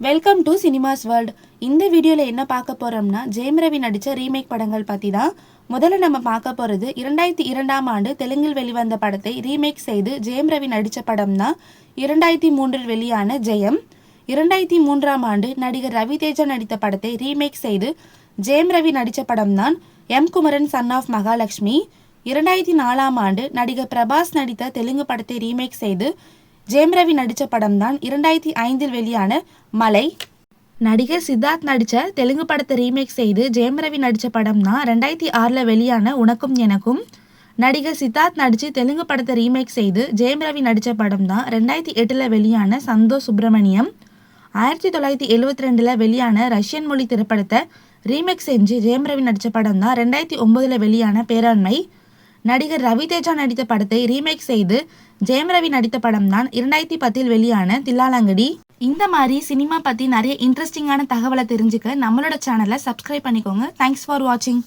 Welcome to cinemas world இந்த வீடியோவில் என்ன பார்க்க போகிறோம்னா ஜெயம் ரவி நடித்த ரீமேக் படங்கள் பற்றி தான் முதல்ல நம்ம பார்க்க போகிறது இரண்டாயிரத்தி இரண்டாம் ஆண்டு தெலுங்கில் வெளிவந்த படத்தை ரீமேக் செய்து ஜெயம் ரவி நடித்த படம் தான் இரண்டாயிரத்தி மூன்றில் வெளியான ஜெயம். இரண்டாயிரத்தி மூன்றாம் ஆண்டு நடிகர் ரவி தேஜா நடித்த படத்தை ரீமேக் செய்து ஜெயம் ரவி நடித்த படம் தான் M Kumaran son of Mahalakshmi இரண்டாயிரத்தி நாலாம் ஆண்டு நடிகர் பிரபாஸ் நடித்த தெலுங்கு படத்தை ரீமேக் செய்து ஜெயம் ரவி நடித்த படம் தான் இரண்டாயிரத்தி ஐந்தில் வெளியான மலை. நடிகர் சித்தார்த் நடித்த தெலுங்கு படத்தை ரீமேக் செய்து ஜெயம் ரவி நடித்த படம் தான் ரெண்டாயிரத்தி ஆறில் வெளியான உனக்கும் எனக்கும். நடிகர் சித்தார்த் நடித்து தெலுங்கு படத்தை ரீமேக் செய்து ஜெயம் ரவி நடித்த படம் தான் ரெண்டாயிரத்தி எட்டில் வெளியான சந்தோஷ் சுப்பிரமணியம். ஆயிரத்தி தொள்ளாயிரத்தி எழுவத்தி ரெண்டில் வெளியான ரஷ்யன் மொழி திரைப்படத்தை ரீமேக் செஞ்சு ஜெயம் ரவி நடித்த படம் தான் ரெண்டாயிரத்தி ஒம்பதில் வெளியான பேராண்மை. நடிகர் ரவி தேஜா நடித்த படத்தை ரீமேக் செய்து ஜெயம் ரவி நடித்த படம் தான் இரண்டாயிரத்தி பத்தில் வெளியான தில்லாலங்கடி. இந்த மாதிரி சினிமா பற்றி நிறைய இன்ட்ரெஸ்டிங்கான தகவலை தெரிஞ்சுக்க நம்மளோட சேனலை சப்ஸ்கிரைப் பண்ணிக்கோங்க. தேங்க்ஸ் ஃபார் வாட்சிங்